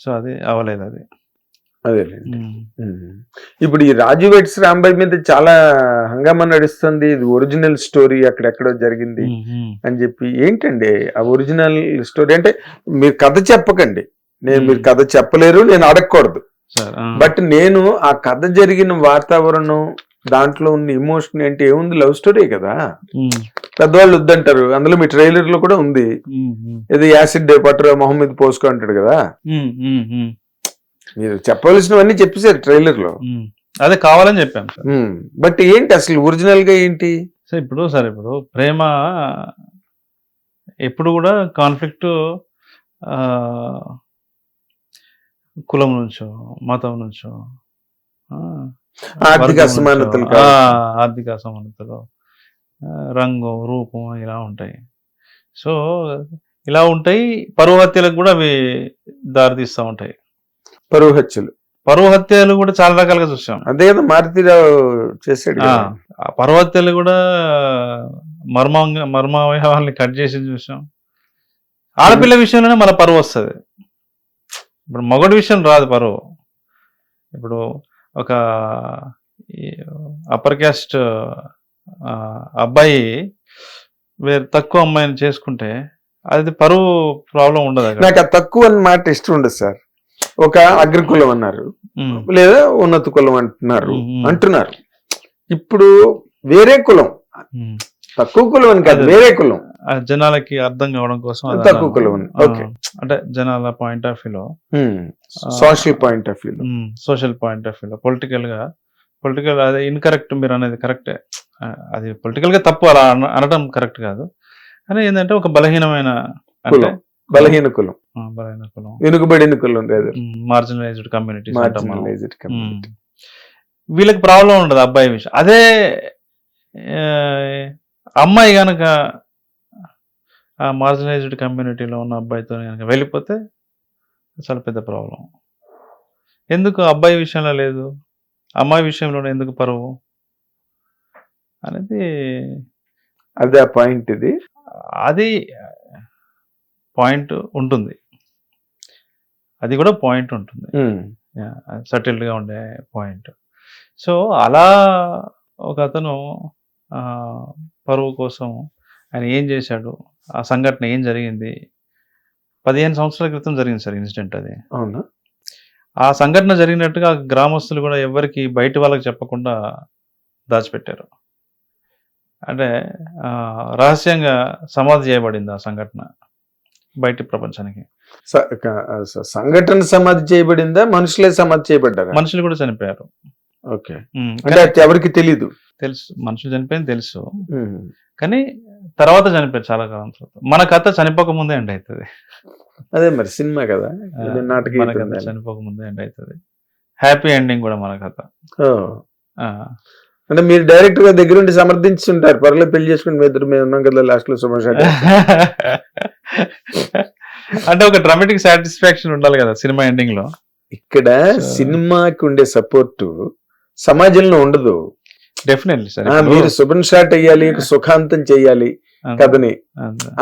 So అది అవ్వలేదు అది అదే. ఇప్పుడు ఈ రాజు వెట్స్ రాంబాయ్ మీద చాలా హంగామా నడుస్తుంది ఇది ఒరిజినల్ స్టోరీ అక్కడెక్కడో జరిగింది. అని చెప్పి ఏంటండి ఆ ఒరిజినల్ స్టోరీ అంటే మీరు కథ చెప్పకండి నేను మీరు. కథ చెప్పలేరు నేను అడగకూడదు. బట్ నేను ఆ కథ జరిగిన వాతావరణం దాంట్లో ఉన్న ఎమోషన్ ఏంటి? ఏముంది? లవ్ స్టోరీ కదా? పెద్దవాళ్ళు వద్దంటారు. అందులో మీ ట్రైలర్లో కూడా ఉంది. ఇది యాసిడ్ పట్టు మొహమ్మద్ పోస్కో అంటాడు కదా? మీరు చెప్పవలసినవన్నీ చెప్పేశారు ట్రైలర్లో. అదే కావాలని చెప్పాను సార్. బట్ ఏంటి అసలు? ఒరిజినల్గా ఏంటి? సో ఇప్పుడు సార్ ఇప్పుడు ప్రేమ ఎప్పుడు కూడా కాన్ఫ్లిక్ట్ కులం నుంచో మతం నుంచో ఆర్థిక అసమానతలు. ఆర్థిక అసమానతలు రంగు రూపం ఇలా ఉంటాయి. సో ఇలా ఉంటాయి. పరువు హత్యలకు కూడా అవి దారితీస్తూ ఉంటాయి. పరువు హత్యలు. పరువు హత్యలు కూడా చాలా రకాలుగా చూసాం. అదే కదా మారుతిరావు. ఆ పర్వతాలు కూడా మర్మంగా మర్మావయవాల్ని కట్ చేసి చూసాం. ఆడపిల్ల విషయంలోనే మన పరువు వస్తుంది. ఇప్పుడు మగడి విషయం రాదు పరువు. ఇప్పుడు ఒక అప్పర్ క్యాస్ట్ అబ్బాయి వేరే తక్కువ అమ్మాయిని చేసుకుంటే అది పరువు ప్రాబ్లం ఉండదు నాకు ఆ తక్కువ అని మాట ఇష్టం ఉండదు సార్. ఒక అగ్రకులం అన్నారు. లేదా ఉన్నత కులం అంటున్నారు అంటున్నారు. ఇప్పుడు వేరే కులం. తక్కువ కులం అని కాదు. వేరే కులం. జనాలకి అర్థం కావడం కోసం ఓకే. అంటే జనాల పాయింట్ ఆఫ్ వ్యూలో social point of view social point of వ్యూలో పొలిటికల్గా పొలిటికల్ అదే ఇన్కరెక్ట్ మీరు అనేది కరెక్టే అది పొలిటికల్గా తప్పు అలా అన- అనడం కరెక్ట్ కాదు. కానీ ఏంటంటే ఒక బలహీనమైన అంటే. బలహీన కులం. బలహీన కులం. వెనుకబడిన కులం లేదు. మార్జినలైజ్డ్ కమ్యూనిటీస్ మార్జినలైజ్డ్ కమ్యూనిటీ వీళ్ళకి ప్రాబ్లం ఉండదు అబ్బాయి విషయం. అదే అమ్మాయి గనక ఆ మార్జినలైజ్డ్ కమ్యూనిటీలో ఉన్న అబ్బాయితో కనుక వెళ్ళిపోతే చాలా పెద్ద ప్రాబ్లం ఎందుకు అబ్బాయి విషయంలో లేదు? అమ్మాయి విషయంలో ఎందుకు పరువు? అనేది అదే ఆ పాయింట్ ఇది. అది పాయింట్ ఉంటుంది. అది కూడా పాయింట్ ఉంటుంది. ఉమ్. సటిల్డ్గా ఉండే పాయింట్ సో అలా ఒక అతను పరువు కోసం ఆయన ఏం చేశాడు? ఆ సంఘటన ఏం జరిగింది? పదిహేను సంవత్సరాల క్రితం జరిగింది సార్ ఇన్సిడెంట్ అది. అవునా? ఆ సంఘటన జరిగినట్టుగా గ్రామస్తులు కూడా ఎవరికి బయట వాళ్ళకి చెప్పకుండా దాచిపెట్టారు. అంటే రహస్యంగా సమాధి చేయబడింది ఆ సంఘటన బయటి ప్రపంచానికి. సంఘటన సమాధి చేయబడిందా? మనుషులే సమాధి చేయబడ్డారా? మనుషులు కూడా చనిపోయారు. ఓకే. అంటే ఎవరికి తెలీదు. తెలుసు మనుషులు చనిపోయింది తెలుసు. కానీ తర్వాత చనిపోయారు చాలా కాలం తర్వాత. మన కథ చనిపోక ముందే ఎండ్ అవుతుంది. అదే మరి సినిమా కదా? ఉండాలి. చనిపోక ముందే ఎండ్ అవుతుంది. హ్యాపీ ఎండింగ్ కూడా మన కథ. అంటే మీరు డైరెక్ట్గా దగ్గరుండి సమర్థించుంటారు. పర్లేదు పెళ్ళి చేసుకుని మీ ఇద్దరు మేము ఉన్నాం కదా లాస్ట్లో సుమషాట్ అంటే ఒక డ్రామాటిక్ సాటిస్ఫాక్షన్ ఉండాలి కదా సినిమా ఎండింగ్లో. ఇక్కడ సినిమాకి ఉండే సపోర్ట్ సమాజంలో ఉండదు. డెఫినెట్లీ సార్ ఆ, మీరు శుభన్ షాట్ అయ్యాలి సుఖాంతం చెయ్యాలి కథని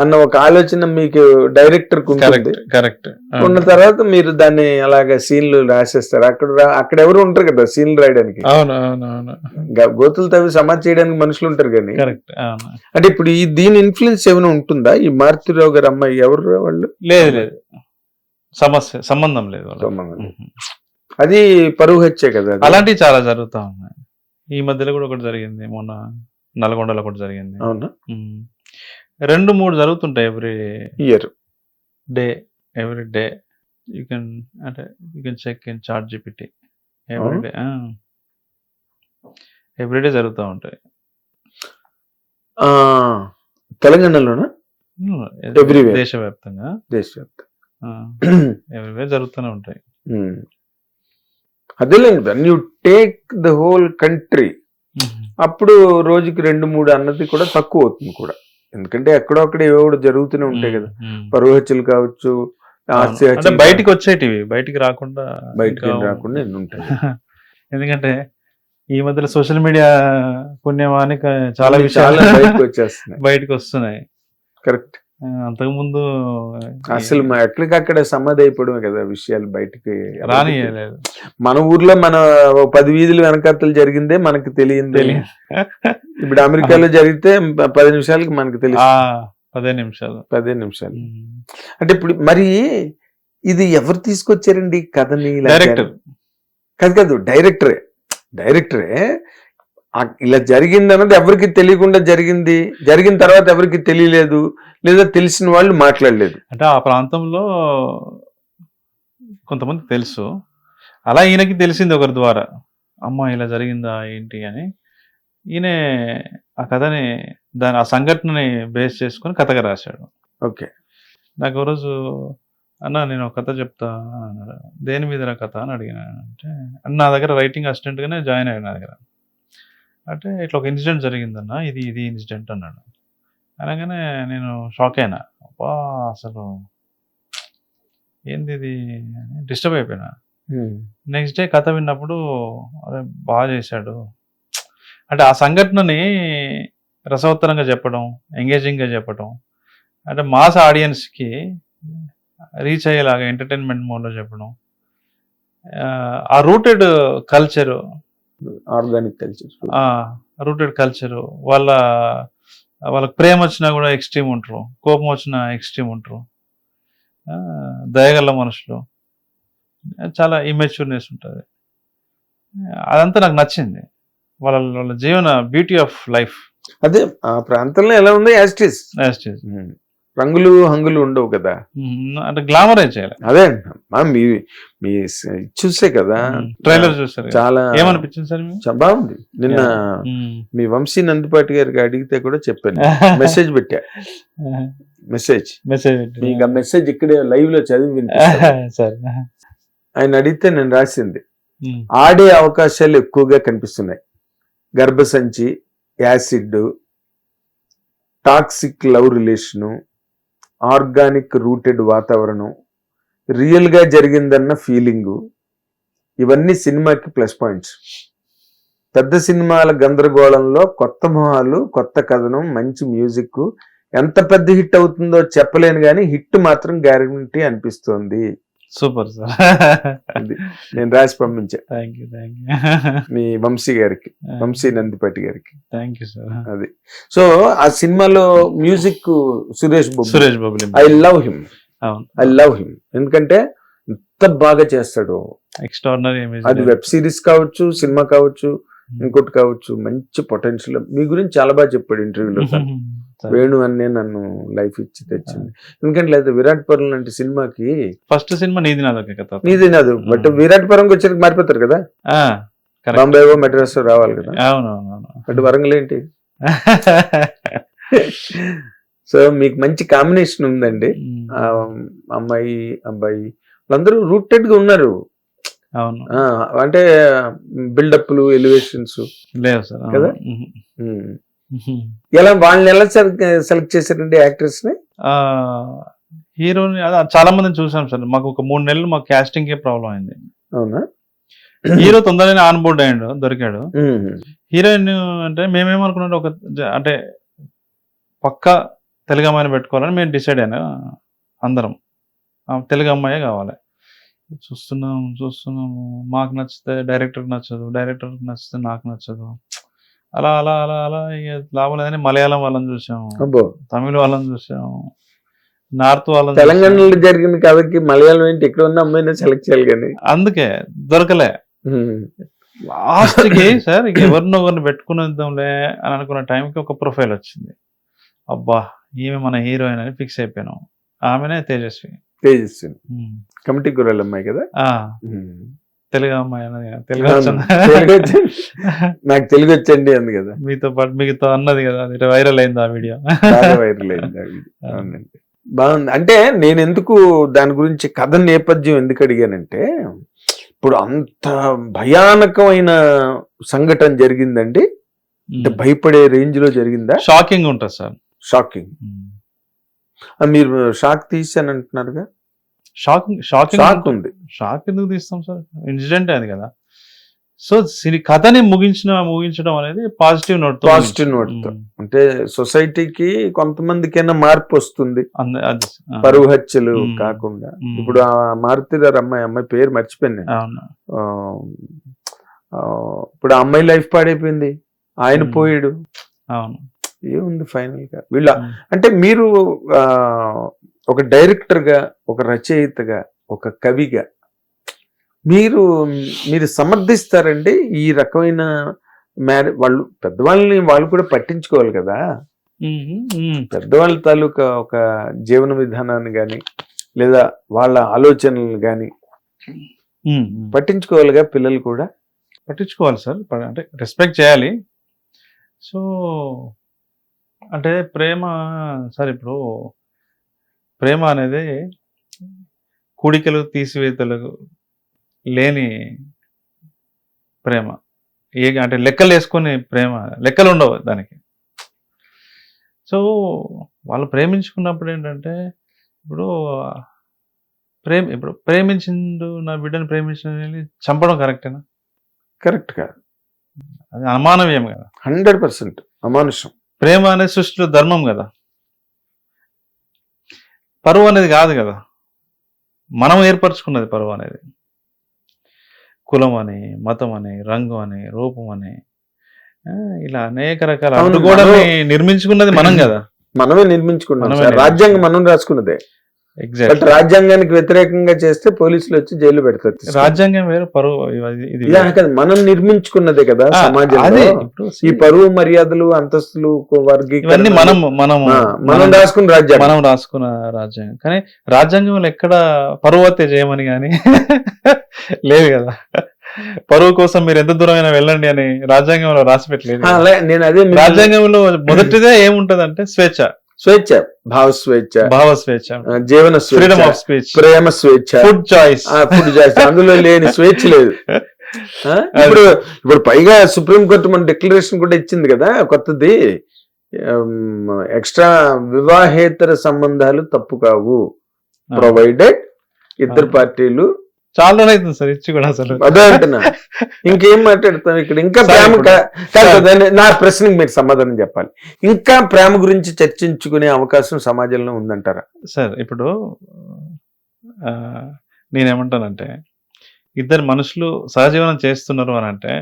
అన్న ఒక ఆలోచన మీకు డైరెక్టర్ కరెక్ట్ ఉన్న తర్వాత మీరు దాన్ని అలాగా సీన్లు రాసేస్తారు. అక్కడ అక్కడ ఎవరు ఉంటారు కదా సీన్లు రాయడానికి? గోతులు తవ్వి సమాధి చేయడానికి మనుషులు ఉంటారు కానీ. అంటే ఇప్పుడు ఈ దీని ఇన్ఫ్లుయెన్స్ ఏమైనా ఉంటుందా? ఈ మారుతిరావు గారు అమ్మాయి ఎవరు వాళ్ళు? లేదు లేదు. సమస్య సంబంధం లేదు. సంబంధం. అది పరువు హత్యే కదా. అలాంటివి చాలా జరుగుతా ఉన్నాయి. ఈ మధ్యలో కూడా ఒకటి జరిగింది మొన్న నల్గొండలో ఒకటి జరిగింది. అవునా. రెండు మూడు జరుగుతుంటాయి every year day every day. You can అంటే you can check in ChatGPT. Every day every day జరుగుతూ ఉంటాయి. తెలంగాణలోనా. దేశవ్యాప్తంగా. దేశవ్యాప్త ఎవ్రీవే జరుగుతూనే ఉంటాయి. అదేలేదు when you take the whole country అప్పుడు రోజుకి రెండు మూడు అన్నది కూడా తక్కువ అవుతుంది కూడా. ఎందుకంటే ఎక్కడో అక్కడ ఏవో జరుగుతూనే ఉంటాయి కదా. పరువు హత్యలు కావచ్చు బయటికి వచ్చేటివి బయటికి రాకుండా బయటికి రాకుండా ఎన్ని ఉంటాయి. ఎందుకంటే ఈ మధ్యలో సోషల్ మీడియా పుణ్యమానికి చాలా విషయాలు బయటకు వచ్చేస్తున్నాయి. బయటకు వస్తున్నాయి. కరెక్ట్. అంతకుముందు అసలు మా ఎక్కడికక్కడ సమాధి అయిపోవడమే కదా విషయాలు బయటికి. రానియలేదు మన ఊర్లో మన పది వీధులు వెనకత్తలు జరిగిందే మనకి తెలియదు. తెలియదు. ఇప్పుడు అమెరికాలో జరిగితే పది నిమిషాలకి మనకు తెలుసు. ఆ, పదే నిమిషాలు. పదిహేను నిమిషాలు. అంటే ఇప్పుడు మరి ఇది ఎవరు తీసుకొచ్చారండి కథని డైరెక్టర్. కాదు కాదు డైరెక్టరే. డైరెక్టరే ఇలా జరిగింది అన్నది ఎవరికి తెలియకుండా జరిగింది. జరిగిన తర్వాత ఎవరికి తెలియలేదు. లేదా తెలిసిన వాళ్ళు మాట్లాడలేదు. అంటే ఆ ప్రాంతంలో కొంతమంది తెలుసు. అలా ఈయనకి తెలిసింది ఒకరి ద్వారా. అమ్మ ఇలా జరిగిందా? ఏంటి? అని. ఈయన ఆ కథని దాని ఆ సంఘటనని బేస్ చేసుకొని కథగా రాశాడు. ఓకే. నాకు రోజు అన్న నేను ఒక కథ చెప్తా అన్నాడు. దేని మీద కథ? అని అడిగాను. అంటే "అన్న, నా దగ్గర రైటింగ్ అసిస్టెంట్గానే జాయిన్ అయ్యాను నా దగ్గర. అంటే ఇట్లా ఒక ఇన్సిడెంట్ జరిగిందన్న ఇది ఇది ఇన్సిడెంట్ అన్నాడు. అనగానే నేను షాక్ అయినా అబ్బా అసలు ఏంది ఇది? డిస్టర్బ్ అయిపోయినా. నెక్స్ట్ డే కథ విన్నప్పుడు అరే బాగా చేశాడు. అంటే ఆ సంఘటనని రసవత్తరంగా చెప్పడం ఎంగేజింగ్గా చెప్పడం అంటే మాస్ ఆడియన్స్కి రీచ్ అయ్యేలాగా ఎంటర్టైన్మెంట్ మోడ్లో చెప్పడం ఆ, ఆ rooted culture organic culture. Rooted culture వాళ్ళ వాళ్ళకి ప్రేమ వచ్చినా కూడా ఎక్స్ట్రీమ్ ఉంటారు. కోపం వచ్చినా ఎక్స్ట్రీమ్ ఉంటారు. దయగల మనుషులు. చాలా ఇమెచ్యూర్నెస్ ఉంటుంది. అదంతా నాకు నచ్చింది. వాళ్ళ వాళ్ళ జీవన బ్యూటీ ఆఫ్ లైఫ్ అదే ఆ ప్రాంతంలో ఎలా ఉంది? యాస్టిస్ రంగులు హంగులు ఉండవు కదా. అంటే చేయాలి. అదే. మీ చూసే కదా. ట్రైలర్ చూసారు. చాలా ఏమనిపించింది సార్ బాగుంది. నిన్న. మీ వంశీ నందిపాటి గారికి అడిగితే కూడా చెప్పాను. మెసేజ్ పెట్టా. మెసేజ్. మెసేజ్ మీకు ఆ మెసేజ్ ఇక్కడే లైవ్లో చదివి. సార్. ఆయన అడిగితే నేను రాసింది. ఆడే అవకాశాలు ఎక్కువగా కనిపిస్తున్నాయి. గర్భసంచి acid toxic love relation organic rooted వాతావరణం రియల్గా జరిగిందన్న ఫీలింగు ఇవన్నీ సినిమాకి ప్లస్ పాయింట్స్. పెద్ద సినిమాల గందరగోళంలో కొత్త మొహాలు కొత్త కథనం మంచి మ్యూజిక్ ఎంత పెద్ద హిట్ అవుతుందో చెప్పలేను కానీ హిట్ మాత్రం గ్యారంటీ అనిపిస్తోంది. Super sir. అది. నేను రాసి పంపించా. థ్యాంక్ యూ థ్యాంక్ యూ మీ వంశీ గారికి వంశీ నందిపట్టి గారికి. థ్యాంక్ యూ సార్ అది. సో ఆ సినిమాలో music Suresh Babu Suresh Babu I love him. I love him. ఎందుకంటే ఎంత బాగా చేస్తాడు. ఎక్స్ట్రాడినరీ అది వెబ్ సిరీస్ కావచ్చు సినిమా కావచ్చు ఇంకోటి కావచ్చు మంచి పొటెన్షియల్ మీ గురించి చాలా బాగా చెప్పాడు ఇంటర్వ్యూలో వేణు అన్నే నన్ను లైఫ్ ఇచ్చి తెచ్చింది. ఎందుకంటే లేదా విరాట్ పరులు లాంటి సినిమాకి ఫస్ట్ సినిమా నీది కథ. నీది నాదు. బట్ విరాట్ పరంకి వచ్చేసరికి మారిపోతారు కదా. బాంబే మెడ్రాస్ రావాలి కదా? బట్ వరంగల్ ఏంటి? సో మీకు మంచి కాంబినేషన్ ఉందండి. ఆ అమ్మాయి అబ్బాయి. వాళ్ళందరూ రూటెడ్గా ఉన్నారు. అవును. అంటే బిల్డప్లు ఎలివేషన్స్. లేవు సార్. కదా? ఎలా వాళ్ళని ఎలా సెలెక్ట్ చేశారండి యాక్టర్స్ని హీరోని చాలా మందిని చూసాం సార్. మాకు ఒక మూడు నెలలు మాకు casting కే ప్రాబ్లం అయింది. అవునా? హీరో తొందరగానే ఆన్ బోర్డ్ అయ్యాడు దొరికాడు. హీరోయిన్ అంటే మేమేమనుకున్నాం ఒక అంటే పక్క తెలుగు అమ్మాయిని పెట్టుకోవాలని మేము డిసైడ్ అయినా అందరం. తెలుగు అమ్మాయే కావాలి. చూస్తున్నాం చూస్తున్నాము. మాకు నచ్చితే డైరెక్టర్కి నచ్చదు డైరెక్టర్కి నచ్చితే నాకు నచ్చదు. అలా అలా అలా అలా ఇక లాభం లేదని మలయాళం వాళ్ళని చూసాము తమిళ వాళ్ళని చూసాము నార్త్ వాళ్ళని తెలంగాణలో జరిగిన కథకి మలయాళం ఏంటి? ఇక్కడ ఉన్న అమ్మాయిని సెలెక్ట్ చేయాలి కానీ. అందుకే దొరకలే. లాస్ట్కి సార్ ఇక ఎవరినో ఒకరిని పెట్టుకునేద్దాంలే అని అనుకున్న టైంకి ఒక ప్రొఫైల్ వచ్చింది. అబ్బా ఈమె మన హీరోయిన్ అని ఫిక్స్ అయిపోయినాం. ఆమెనే తేజస్వి. తేజస్వి ఉమ్. కమిటీ గుర్రాల అమ్మాయి కదా. తెలుగు అమ్మాయి తెలుగు నాకు తెలుగు వచ్చండి అంది కదా. మీతో పాటు మీతో అన్నది కదా వైరల్ అయింది ఆ వీడియో వైరల్ అయింది. అవునండి. బాగుంది. అంటే నేను ఎందుకు దాని గురించి కథ నేపథ్యం ఎందుకు అడిగానంటే ఇప్పుడు అంత భయానకమైన సంఘటన జరిగిందండి. అంటే భయపడే రేంజ్లో జరిగిందా? షాకింగ్ ఉంటుంది సార్. షాకింగ్ మీరు షాక్ తీసాను అంటున్నారుగా? షాకింగ్ షాకింగ్ షాక్ ఉంది. షాక్ ఎందుకు తీస్తాం సార్? ఇన్సిడెంట్ అది కదా. సో కథని ముగించిన ముగించడం అనేది పాజిటివ్ నోట్ పాజిటివ్ నోట్ అంటే సొసైటీకి కొంతమందికైనా మార్పు వస్తుంది. పరువు హత్యలు. కాకుండా. ఇప్పుడు ఆ మారుతిరారు అమ్మాయి అమ్మాయి పేరు మర్చిపోయింది ఇప్పుడు ఆ అమ్మాయి లైఫ్ పాడైపోయింది. ఆయన. పోయాడు. అవును. ఏముంది ఫైనల్గా వీళ్ళ. అంటే మీరు ఒక డైరెక్టర్గా ఒక రచయితగా ఒక కవిగా మీరు మీరు సమర్థిస్తారండి ఈ రకమైన మ్యారే వాళ్ళు పెద్దవాళ్ళని వాళ్ళు కూడా పట్టించుకోవాలి కదా. పెద్దవాళ్ళ తాలూకా ఒక జీవన విధానాన్ని కానీ లేదా వాళ్ళ ఆలోచనలు కానీ. పట్టించుకోవాలిగా పిల్లలు కూడా పట్టించుకోవాలి సార్ అంటే రెస్పెక్ట్ చేయాలి సో అంటే ప్రేమ సార్ ఇప్పుడు ప్రేమ అనేది కూడికలు తీసివేతలు లేని ప్రేమ. ఏ అంటే లెక్కలు వేసుకునే ప్రేమ లెక్కలు ఉండవు దానికి. సో వాళ్ళు ప్రేమించుకున్నప్పుడు ఏంటంటే ఇప్పుడు ప్రేమ ఇప్పుడు ప్రేమించిండు నా బిడ్డను ప్రేమించిన చంపడం కరెక్టేనా? కరెక్ట్ కాదు. అది అనుమానవ్యం కదా. Hundred percent అమానుషం. ప్రేమ అనేది సృష్టిలో ధర్మం కదా. పరువు అనేది కాదు కదా. మనం ఏర్పరచుకున్నది పరువు అనేది. కులం అని మతం అని రంగు అని రూపం అని ఇలా అనేక రకాల అడ్డుగోడల్ని నిర్మించుకున్నది మనం కదా. మనమే నిర్మించుకున్నాం. రాజ్యాంగం మనం రాసుకున్నదే. బట్ ఎగ్జాక్ట్ రాజ్యాంగానికి వ్యతిరేకంగా చేస్తే పోలీసులు వచ్చి జైలు పెడతారు. రాజ్యాంగం వేరు పరువు ఇది- మనం నిర్మించుకున్నదే కదా ఇప్పుడు ఈ పరువు మర్యాదలు అంతస్తులు ఇవన్నీ వర్గీకరణ మనం మనం మనం రాసుకున్న రాజ్యాంగం. మనం రాసుకున్న రాజ్యాంగం. కానీ రాజ్యాంగంలో ఎక్కడ పరువు హత్య చేయమని కానీ లేదు కదా. పరువు కోసం మీరు ఎంత దూరమైనా వెళ్ళండి అని రాజ్యాంగంలో రాసి పెట్టలేదు నేను అదే రాజ్యాంగంలో మొదటిదే ఏముంటదంటే స్వేచ్ఛ. స్వేచ్ఛ భావ స్వేచ్ఛ భావ స్వేచ్ఛ జీవన ఫ్రీడమ్ స్వేచ్ఛ ఆఫ్ స్పీచ్ ప్రేమ స్వేచ్ఛ. ఫుడ్ చాయిస్ ఫుడ్ చేస్తా అందులో లేని స్వేచ్ఛ లేదు? ఇప్పుడు ఇప్పుడు పైగా సుప్రీం కోర్టు మన డిక్లరేషన్ కూడా ఇచ్చింది కదా కొత్తది. ఎక్స్ట్రా వివాహేతర సంబంధాలు తప్పు కావు. ప్రొవైడెడ్ ఇద్దరు. పార్టీలు చాలా రోజులు అవుతుంది సార్ ఇచ్చి కూడా అసలు. అదే అంటున్నా. ఇంకేం మాట్లాడతాం ఇక్కడ? ఇంకా ప్రేమ నా ప్రశ్నకి మీరు సమాధానం చెప్పాలి. ఇంకా ప్రేమ గురించి చర్చించుకునే అవకాశం సమాజంలో ఉందంటారా? సార్ ఇప్పుడు నేనేమంటానంటే ఇద్దరు మనుషులు సహజీవనం చేస్తున్నారు అని అంటే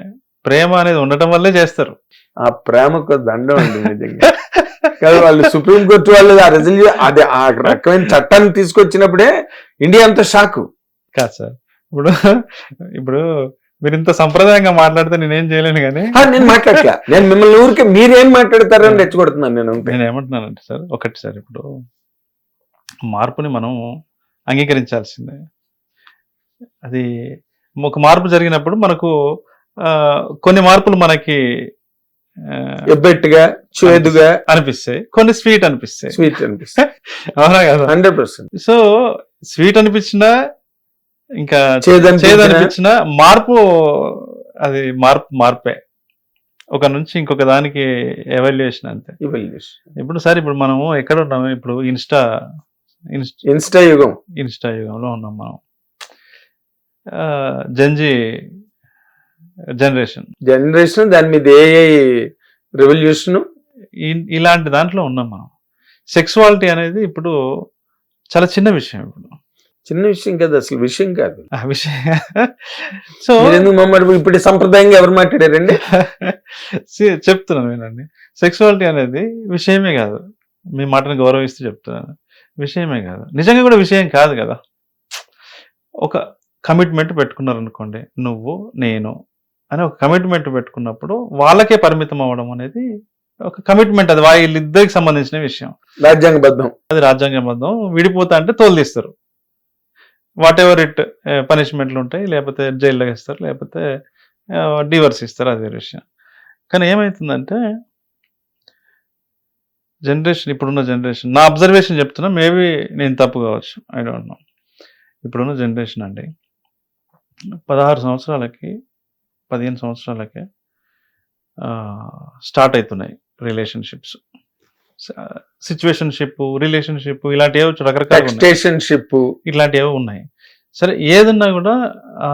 ప్రేమ అనేది ఉండటం వల్లే చేస్తారు. ఆ ప్రేమకు దండం అండి నిజంగా. కాదు వాళ్ళు సుప్రీం కోర్టు వాళ్ళు ఆ రిజల్యూ అది ఆ రకమైన చట్టాన్ని తీసుకొచ్చినప్పుడే ఇండియా అంతా షాకు. కాదు సార్. ఇప్పుడు ఇప్పుడు మీరు ఇంత సంప్రదాయంగా మాట్లాడితే నేనేం చేయలేను కానీ నేను మాట్లాడలే నేను మిమ్మల్ని ఊరికే మీరేం మాట్లాడతారని రెచ్చగొడుతున్నాను నేను నేను ఏమంటున్నానంటే సార్ ఒకటి సార్ ఇప్పుడు మార్పుని మనం అంగీకరించాల్సిందే. అది ఒక మార్పు జరిగినప్పుడు మనకు కొన్ని మార్పులు మనకి ఎబ్బెట్టుగా చేదుగా అనిపిస్తాయి. కొన్ని స్వీట్ అనిపిస్తాయి. స్వీట్ అనిపిస్తుంది అవునా కదా? Hundred percent. సో స్వీట్ అనిపించినా ఇంకా అనిపించినా మార్పు అది మార్పు మార్పే. ఒక నుంచి ఇంకొక దానికి ఎవాల్యుయేషన్ అంతే. ఇప్పుడు సార్ ఇప్పుడు మనము ఎక్కడ ఉన్నాము ఇప్పుడు ఇన్స్టా ఇన్స్టా యుగం. ఇన్స్టా యుగంలో ఉన్నాం మనం. జంజీ జనరేషన్ జనరేషన్ దాని మీద ఏ రెవల్యూషన్ ఇలాంటి దాంట్లో ఉన్నాం మనం. సెక్సువాలిటీ అనేది ఇప్పుడు చాలా చిన్న విషయం ఇప్పుడు. చిన్న విషయం కాదు అసలు విషయం కాదు. ఆ విషయం. సో ఎందుకు మమ్మల్ని ఇప్పుడు సంప్రదాయంగా ఎవరు మాట్లాడారండి? చెప్తున్నాను వినండి. సెక్సువాలిటీ అనేది విషయమే కాదు. మీ మాటను గౌరవిస్తూ చెప్తున్నాను. విషయమే కాదు. నిజంగా కూడా విషయం కాదు కదా. ఒక కమిట్మెంట్ పెట్టుకున్నారు అనుకోండి నువ్వు నేను అని ఒక కమిట్మెంట్ పెట్టుకున్నప్పుడు వాళ్ళకే పరిమితం అవ్వడం అనేది ఒక కమిట్మెంట్. అది వీళ్ళిద్దరికి సంబంధించిన విషయం. రాజ్యాంగబద్ధం. అది రాజ్యాంగబద్ధం. విడిపోతా అంటే తోలుదీస్తారు వాట్ ఎవర్ ఇట్ పనిష్మెంట్లు ఉంటాయి లేకపోతే జైల్లో ఇస్తారు లేకపోతే డివర్స్ ఇస్తారు అది వేరే విషయం. కానీ ఏమవుతుందంటే జనరేషన్ ఇప్పుడున్న జనరేషన్ నా అబ్జర్వేషన్ చెప్తున్నా మేబీ నేను తప్పు కావచ్చు ఐ డోంట్ నో ఇప్పుడున్న జనరేషన్ అండి పదహారు సంవత్సరాలకి పదిహేను సంవత్సరాలకి స్టార్ట్ అవుతున్నాయి రిలేషన్షిప్స్ సిచ్యువేషన్షిప్ రిలేషన్షిప్ ఇలాంటి ఏవో రకరకాల టెక్స్టేషన్షిప్ ఇట్లాంటివి ఏవో ఉన్నాయి. సరే ఏదన్నా కూడా ఆ,